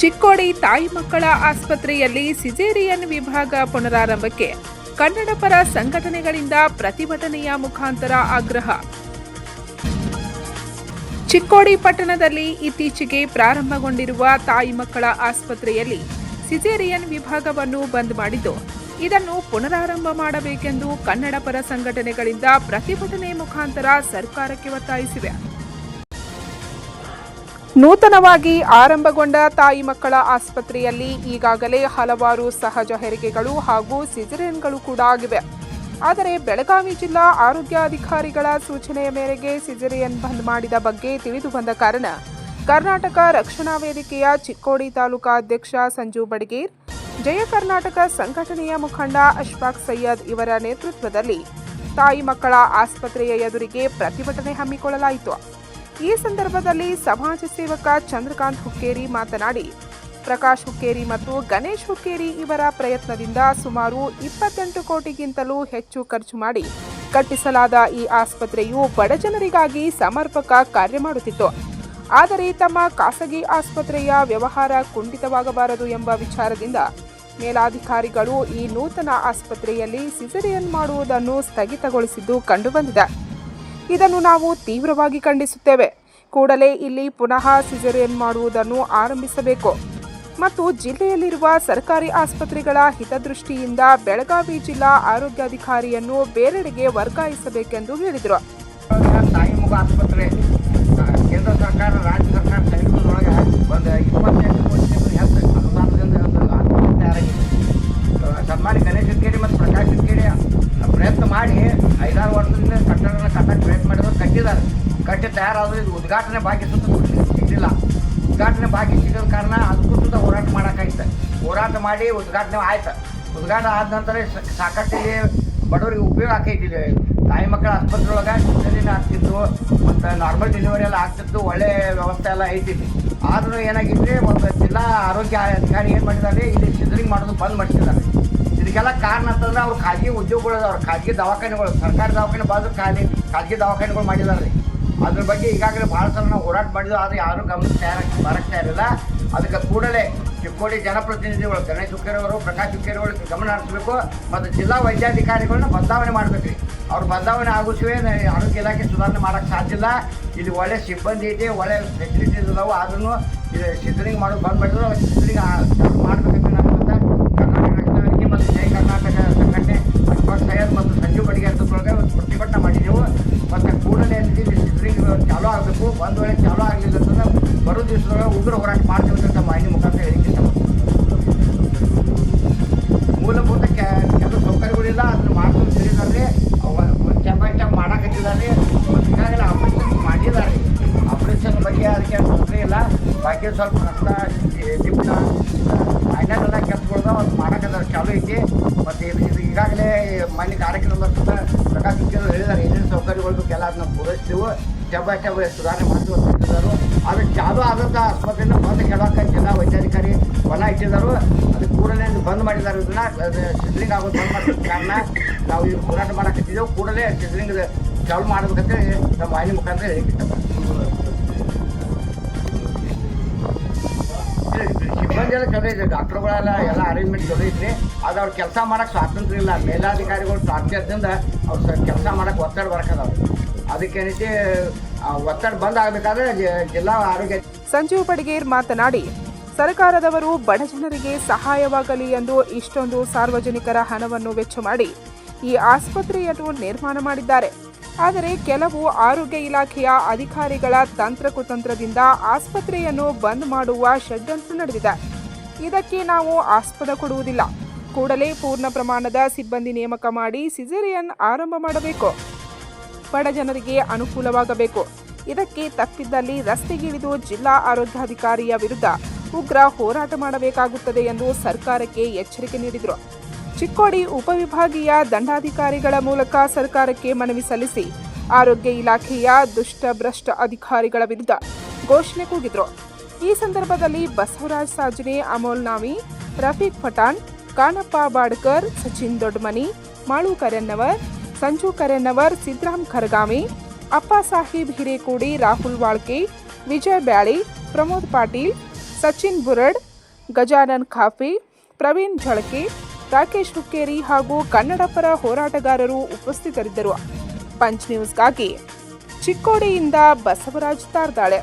ಚಿಕ್ಕೋಡಿ ತಾಯಿ ಮಕ್ಕಳ ಆಸ್ಪತ್ರೆಯಲ್ಲಿ ಸಿಜೇರಿಯನ್ ವಿಭಾಗ ಪುನರಾರಂಭಕ್ಕೆ ಕನ್ನಡಪರ ಸಂಘಟನೆಗಳಿಂದ ಪ್ರತಿಭಟನೆಯ ಮುಖಾಂತರ ಆಗ್ರಹ. ಚಿಕ್ಕೋಡಿ ಪಟ್ಟಣದಲ್ಲಿ ಇತ್ತೀಚೆಗೆ ಪ್ರಾರಂಭಗೊಂಡಿರುವ ತಾಯಿ ಮಕ್ಕಳ ಆಸ್ಪತ್ರೆಯಲ್ಲಿ ಸಿಜೇರಿಯನ್ ವಿಭಾಗವನ್ನು ಬಂದ್ ಮಾಡಿದ್ದು, ಇದನ್ನು ಪುನರಾರಂಭ ಮಾಡಬೇಕೆಂದು ಕನ್ನಡಪರ ಸಂಘಟನೆಗಳಿಂದ ಪ್ರತಿಭಟನೆ ಮುಖಾಂತರ ಸರ್ಕಾರಕ್ಕೆ ಒತ್ತಾಯಿಸಿವೆ. ನೂತನವಾಗಿ ಆರಂಭಗೊಂಡ ತಾಯಿ ಮಕ್ಕಳ ಆಸ್ಪತ್ರೆಯಲ್ಲಿ ಈಗಾಗಲೇ ಹಲವಾರು ಸಹಜ ಹೆರಿಗೆಗಳು ಹಾಗೂ ಸಿಜರಿನ್ಗಳು ಕೂಡ ಆಗಿವೆ. ಆದರೆ ಬೆಳಗಾವಿ ಜಿಲ್ಲಾ ಆರೋಗ್ಯಾಧಿಕಾರಿಗಳ ಸೂಚನೆಯ ಮೇರೆಗೆ ಸಿಜರಿಯನ್ ಬಂದ್ ಮಾಡಿದ ಬಗ್ಗೆ ತಿಳಿದು ಬಂದ ಕಾರಣ ಕರ್ನಾಟಕ ರಕ್ಷಣಾ ವೇದಿಕೆಯ ಚಿಕ್ಕೋಡಿ ತಾಲೂಕಾ ಅಧ್ಯಕ್ಷ ಸಂಜು ಬಡಗೇರ್, ಜಯ ಕರ್ನಾಟಕ ಸಂಘಟನೆಯ ಮುಖಂಡ ಅಶ್ಫಾಕ್ ಸೈಯದ್ ಇವರ ನೇತೃತ್ವದಲ್ಲಿ ತಾಯಿ ಮಕ್ಕಳ ಆಸ್ಪತ್ರೆಯ ಎದುರಿಗೆ ಪ್ರತಿಭಟನೆ ಹಮ್ಮಿಕೊಳ್ಳಲಾಯಿತು. ಈ ಸಂದರ್ಭದಲ್ಲಿ ಸಮಾಜ ಸೇವಕ ಚಂದ್ರಕಾಂತ್ ಹುಕ್ಕೇರಿ ಮಾತನಾಡಿ, ಪ್ರಕಾಶ್ ಹುಕ್ಕೇರಿ ಮತ್ತು ಗಣೇಶ್ ಹುಕ್ಕೇರಿ ಇವರ ಪ್ರಯತ್ನದಿಂದ ಸುಮಾರು ಇಪ್ಪತ್ತೆಂಟು ಕೋಟಿಗಿಂತಲೂ ಹೆಚ್ಚು ಖರ್ಚು ಮಾಡಿ ಕಟ್ಟಿಸಲಾದ ಈ ಆಸ್ಪತ್ರೆಯು ಬಡಜನರಿಗಾಗಿ ಸಮರ್ಪಕ ಕಾರ್ಯ ಮಾಡುತ್ತಿತ್ತು. ಆದರೆ ತಮ್ಮ ಖಾಸಗಿ ಆಸ್ಪತ್ರೆಯ ವ್ಯವಹಾರ ಕುಂಠಿತವಾಗಬಾರದು ಎಂಬ ವಿಚಾರದಿಂದ ಮೇಲಾಧಿಕಾರಿಗಳು ಈ ನೂತನ ಆಸ್ಪತ್ರೆಯಲ್ಲಿ ಸಿಸರಿಯನ್ ಮಾಡುವುದನ್ನು ಸ್ಥಗಿತಗೊಳಿಸಿದ್ದು ಕಂಡುಬಂದಿದೆ. ಇದನ್ನು ನಾವು ತೀವ್ರವಾಗಿ ಖಂಡಿಸುತ್ತೇವೆ. ಕೂಡಲೇ ಇಲ್ಲಿ ಪುನಃ ಸಿಜರಿಯನ್ ಮಾಡುವುದನ್ನು ಆರಂಭಿಸಬೇಕು. ಮತ್ತು ಜಿಲ್ಲೆಯಲ್ಲಿರುವ ಸರ್ಕಾರಿ ಆಸ್ಪತ್ರೆಗಳ ಹಿತದೃಷ್ಟಿಯಿಂದ ಬೆಳಗಾವಿ ಜಿಲ್ಲಾ ಆರೋಗ್ಯಾಧಿಕಾರಿಯನ್ನು ಬೇರೆಡೆಗೆ ವರ್ಗಾಯಿಸಬೇಕೆಂದು ಹೇಳಿದರು. ಆಸ್ಪತ್ರೆ ಕೇಂದ್ರ ಸರ್ಕಾರ, ರಾಜ್ಯ ಸರ್ಕಾರ ಕೋಟಿ ಮತ್ತು ಪ್ರಯತ್ನ ಮಾಡಿ ಐದಾರು ವರ್ಷದಿಂದ ಕಟ್ಟಡ ಕಟ್ಟಕ್ಕೆ ಪ್ರಯತ್ನ ಮಾಡಿದ್ರು ಕಟ್ಟಿದ್ದಾರೆ. ಕಟ್ಟಿ ತಯಾರಾದರೂ ಇದು ಉದ್ಘಾಟನೆ ಬಾಕಿ ಸುತ್ತ ಸಿಗಲಿಲ್ಲ. ಉದ್ಘಾಟನೆ ಬಾಕಿ ಸಿಗದ ಕಾರಣ ಅದಕ್ಕೂ ಸುತ್ತ ಹೋರಾಟ ಮಾಡೋಕ್ಕಾಯ್ತು. ಹೋರಾಟ ಮಾಡಿ ಉದ್ಘಾಟನೆ ಆಯ್ತು. ಉದ್ಘಾಟನೆ ಆದ ನಂತರ ಸಾಕಷ್ಟು ಇಲ್ಲಿ ಬಡವರಿಗೆ ಉಪಯೋಗ ಆಕೈತಿ ತಾಯಿ ಮಕ್ಕಳ ಆಸ್ಪತ್ರೆ ಒಳಗೆ ಸಿಸರಿನ್ ಆಗ್ತಿತ್ತು, ಮತ್ತು ನಾರ್ಮಲ್ ಡೆಲಿವರಿ ಎಲ್ಲ ಆಗ್ತಿತ್ತು, ಒಳ್ಳೆ ವ್ಯವಸ್ಥೆ ಎಲ್ಲ ಐತಿ. ಆದರೂ ಏನಾಗಿದ್ರೆ ಒಂದು ಜಿಲ್ಲಾ ಆರೋಗ್ಯ ಅಧಿಕಾರಿ ಏನು ಮಾಡಿದ್ದಾರೆ, ಇಲ್ಲಿ ಸಿಸರಿಂಗ್ ಮಾಡೋದು ಬಂದ್ ಮಾಡಿಸಿದ್ದಾರೆ. ಇದಕ್ಕೆಲ್ಲ ಕಾರಣ ಅಂತಂದ್ರೆ ಅವ್ರು ಖಾಸಗಿ ಉದ್ಯೋಗಗಳು ಅವ್ರ ಖಾಸಗಿ ದವಾಖಾನೆಗಳು, ಸರ್ಕಾರಿ ದವಾಖಾನೆ ಬಾಜು ಖಾಲಿ, ಖಾಸಗಿ ದವಾಖಾನೆಗಳು ಮಾಡಿದ್ದಾರೆ. ಅದ್ರ ಬಗ್ಗೆ ಈಗಾಗಲೇ ಭಾಳ ಸಲ ನಾವು ಹೋರಾಟ ಮಾಡಿದ್ವಿ, ಆದರೆ ಯಾರೂ ಗಮನ ಬರಕ್ತಾ ತಯಾರಿಲ್ಲ. ಅದಕ್ಕೆ ಕೂಡಲೇ ಚಿಕ್ಕೋಡಿ ಜನಪ್ರತಿನಿಧಿಗಳು ಗಣೇಶ್ ಹುಕ್ಕೇರಿ ಅವರು ಪ್ರಕಾಶ್ ಹುಕ್ಕೇರಿ ಅವರು ಗಮನ ಹರಿಸಬೇಕು ಮತ್ತು ಜಿಲ್ಲಾ ವೈದ್ಯಾಧಿಕಾರಿಗಳನ್ನ ಬದಲಾವಣೆ ಮಾಡಬೇಕು ರೀ ಅವ್ರು ಬದಲಾವಣೆ ಆಗುಸುವೆ ಆರೋಗ್ಯ ಇಲಾಖೆ ಸುಧಾರಣೆ ಮಾಡೋಕ್ಕೆ ಸಾಧ್ಯ ಇಲ್ಲ. ಇಲ್ಲಿ ಒಳ್ಳೆ ಸಿಬ್ಬಂದಿ ಇದೆ, ಒಳ್ಳೆ ಫೆಸಿಲಿಟೀಸ್ ಇದಾವೆ ಆದ್ರೂ ಇದು ಸಿದ್ಧರಿಂಗ್ ಮಾಡೋದು ಬಂದ್ಬಿಟ್ಟರು ಮಾಡಿದ್ರು ಸಿದ್ಧರಿಂಗ್ ಮಾಡಬೇಕಂತ ಬಾಕಿ ಸ್ವಲ್ಪ ಕಷ್ಟ ಲಿಪ್ನ ಫೈನಲ್ ಕೆಲಸಗಳದ ಅದು ಮಾಡಕತ್ತಾರ ಚಾಲು ಐತಿ. ಮತ್ತು ಇದು ಇದು ಈಗಾಗಲೇ ಮನೆ ಕಾರ್ಯಕ್ರಮ ಬರ್ತದೆ, ಪ್ರಕಾಶ್ ಹುಕ್ಕೇರಿ ಹೇಳಿದ್ದಾರೆ ಏನೇನು ಸೌಕರ್ಯಗಳು ಎಲ್ಲ ಅದನ್ನ ಪೂರೈಸ್ತೀವಿ. ಸ್ಟೆಪ್ ಬೈ ಸ್ಟೆಪ್ ಸುಧಾರಣೆ ಮಾಡ್ತೀವಿ ಅಂತ ಹೇಳಿದ್ದಾರೆ ಅದು ಚಾಲು ಆದಂಥ ಆಸ್ಪತ್ರೆಯಿಂದ ಬಂದು ಕೆಳಕ್ಕೆ ಜಿಲ್ಲಾ ವೈದ್ಯಾಧಿಕಾರಿ ಹೊಲ ಇಟ್ಟಿದ್ದಾರೆ ಅದು ಕೂಡಲೇ ಬಂದ್ ಮಾಡಿದ್ದಾರೆ ಇದನ್ನ. ಸಿದ್ರಿಂಗ್ ಆಗೋದು ಬಂದ್ ಮಾಡಿದ ಕಾರಣ ನಾವು ಈಗ ಹೋರಾಟ ಮಾಡಕತ್ತಿದ್ದೆವು ಕೂಡಲೇ ಸಿದ್ರಿಂಗ್ ಚಾಲು ಮಾಡಬೇಕಂತೇಳಿ ನಮ್ಮ ವಾಹಿನಿ ಮುಖಾಂತರ ಹೇಳಿಕ್ಕೆ ಎಲ್ಲ ಚಲೋ ಇದೆ, ಡಾಕ್ಟರ್ಗಳೆಲ್ಲ ಎಲ್ಲ ಅರೇಂಜ್ಮೆಂಟ್ ಚಲೋ ಅದು ಅವ್ರು ಕೆಲಸ ಮಾಡಕ್ಕೆ ಸ್ವಾತಂತ್ರ್ಯ ಇಲ್ಲ. ಮೇಲಾಧಿಕಾರಿಗಳು ಟಾರ್ಚರ್ದಿಂದ ಅವ್ರು ಕೆಲಸ ಮಾಡಕ್ಕೆ ಒತ್ತಡ ಬರ್ಕದ ಅದಕ್ಕೇನೈತಿ ಒತ್ತಡ ಬಂದ್ ಜಿಲ್ಲಾ ಆರೋಗ್ಯ ಸಂಜೀವ್ ಪಡಿಗೇರ್ ಮಾತನಾಡಿ, ಸರ್ಕಾರದವರು ಬಡಜನರಿಗೆ ಸಹಾಯವಾಗಲಿ ಎಂದು ಇಷ್ಟೊಂದು ಸಾರ್ವಜನಿಕರ ಹಣವನ್ನು ವೆಚ್ಚ ಮಾಡಿ ಈ ಆಸ್ಪತ್ರೆಯನ್ನು ನಿರ್ಮಾಣ ಮಾಡಿದ್ದಾರೆ. ಆದರೆ ಕೆಲವು ಆರೋಗ್ಯ ಇಲಾಖೆಯ ಅಧಿಕಾರಿಗಳ ತಂತ್ರಕುತಂತ್ರದಿಂದ ಆಸ್ಪತ್ರೆಯನ್ನು ಬಂದ್ ಮಾಡುವ ಷಡ್ಯಂತ್ರ ನಡೆದಿದೆ. ಇದಕ್ಕೆ ನಾವು ಆಸ್ಪದ ಕೊಡುವುದಿಲ್ಲ. ಕೂಡಲೇ ಪೂರ್ಣ ಪ್ರಮಾಣದ ಸಿಬ್ಬಂದಿ ನೇಮಕ ಮಾಡಿ ಸಿಜರಿಯನ್ ಆರಂಭ ಮಾಡಬೇಕು. ಬಡ ಜನರಿಗೆ ಅನುಕೂಲವಾಗಬೇಕು. ಇದಕ್ಕೆ ತಪ್ಪಿದ್ದಲ್ಲಿ ರಸ್ತೆಗಿಳಿದು ಜಿಲ್ಲಾ ಆರೋಗ್ಯಾಧಿಕಾರಿಯ ವಿರುದ್ಧ ಉಗ್ರ ಹೋರಾಟ ಮಾಡಬೇಕಾಗುತ್ತದೆ ಎಂದು ಸರ್ಕಾರಕ್ಕೆ ಎಚ್ಚರಿಕೆ ನೀಡಿದರು. ಚಿಕ್ಕೋಡಿ ಉಪವಿಭಾಗೀಯ ದಂಡಾಧಿಕಾರಿಗಳ ಮೂಲಕ ಸರ್ಕಾರಕ್ಕೆ ಮನವಿ ಸಲ್ಲಿಸಿ ಆರೋಗ್ಯ ಇಲಾಖೆಯ ದುಷ್ಟ ಭ್ರಷ್ಟ ಅಧಿಕಾರಿಗಳ ವಿರುದ್ಧ ಘೋಷಣೆ ಕೂಗಿದ್ರು. ಈ ಸಂದರ್ಭದಲ್ಲಿ ಬಸವರಾಜ್ ಸಾಜನೆ, ಅಮೋಲ್ ನಾವಿ, ರಫೀಕ್ ಪಠಾಣ್ ಕಾನಪ್ಪ ಬಾಡ್ಕರ್, ಸಚಿನ್ ದೊಡ್ಡಮನಿ ಮಾಳು ಕರೆನ್ನವರ್, ಸಂಜು ಕರೆನ್ನವರ್ ಸಿದ್ದರಾಮ್ ಖರ್ಗಾಮಿ, ಅಪ್ಪ ಸಾಹೇಬ್ ಹಿರೇಕೋಡಿ, ರಾಹುಲ್ ವಾಳ್ಕೆ, ವಿಜಯ್ ಬ್ಯಾಳಿ, ಪ್ರಮೋದ್ ಪಾಟೀಲ್, ಸಚಿನ್ ಬುರಡ್, ಗಜಾನನ್ ಖಾಫಿ, ಪ್ರವೀಣ್ ಝಳಕೆ ರಾಕೇಶ್ ಹುಕ್ಕೇರಿ ಹಾಗೂ ಕನ್ನಡ ಪರ ಹೋರಾಟಗಾರರು ಉಪಸ್ಥಿತರಿದ್ದರು. ಪಂಚ್ ನ್ಯೂಸ್ಗಾಗಿ ಚಿಕ್ಕೋಡಿಯಿಂದ ಬಸವರಾಜ್ ತಾರ್ದಾಳೆ.